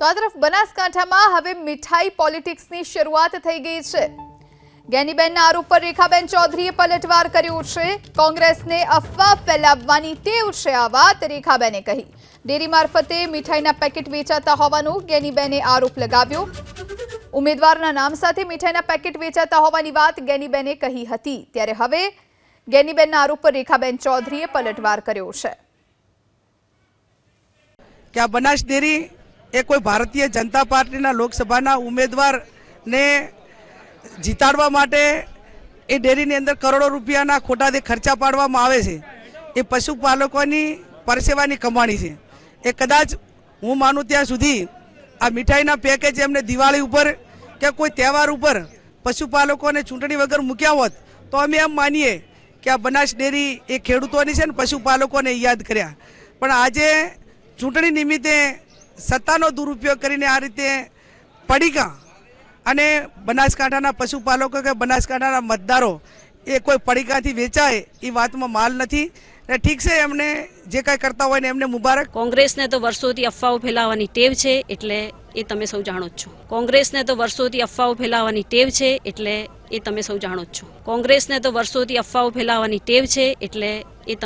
તો આ તરફ બનાસકાંઠામાં હવે મીઠાઈ પોલિટિક્સની શરૂઆત થઈ ગઈ છે. ગેનીબેનના આરોપ પર રેખાબેન ચૌધરીએ પલટવાર કર્યો છે. કોંગ્રેસને અફવા ફેલાવવાની ટેવ છે આ વાત રેખાબેને કહી. ડેરી મારફતે મીઠાઈના પેકેટ વેચાતા હોવાનો ગેનીબેને આરોપ લગાવ્યો. ઉમેદવારના નામ સાથે મીઠાઈના પેકેટ વેચાતા હોવાની વાત ગેનીબેને કહી હતી. ત્યારે હવે ગેનીબેનના આરોપ પર રેખાબેન ચૌધરીએ પલટવાર કર્યો છે. કે આ બનાસ ડેરી એ કોઈ ભારતીય જનતા પાર્ટીના લોકસભાના ઉમેદવારને જીતાડવા માટે એ ડેરીની અંદર કરોડો રૂપિયાના ખોટાથી ખર્ચા પાડવામાં આવે છે. એ પશુપાલકોની પરસેવાની કમાણી છે. એ કદાચ હું માનું ત્યાં સુધી આ મીઠાઈના પેકેજ એમને દિવાળી ઉપર કે કોઈ તહેવાર ઉપર પશુપાલકોને ચૂંટણી વગર મૂક્યા હોત, તો અમે એમ માનીએ કે આ બનાસ ડેરી એ ખેડૂતોની છે ને પશુપાલકોને યાદ કર્યા. પણ આજે ચૂંટણી નિમિત્તે સત્તાનો દુરુપયોગ કરીને આ રીતે પડીકા અને બનાસકાંઠાના પશુપાલકો કે બનાસકાંઠાના મતદારો એ કોઈ પડીકાથી વેચાય એ વાતમાં માલ નથી. ને ઠીક છે, એમને જે કાંઈ કરતા હોય ને એમને મુબારક. કોંગ્રેસને તો વર્ષોથી અફવાઓ ફેલાવવાની ટેવ છે, એટલે એ તમે સૌ જાણો જ છો. કોંગ્રેસને તો વર્ષોથી અફવાઓ ફેલાવવાની ટેવ છે, એટલે એ તમે સૌ જાણો જ છો. કોંગ્રેસને તો વર્ષોથી અફવાઓ ફેલાવવાની ટેવ છે, એટલે એ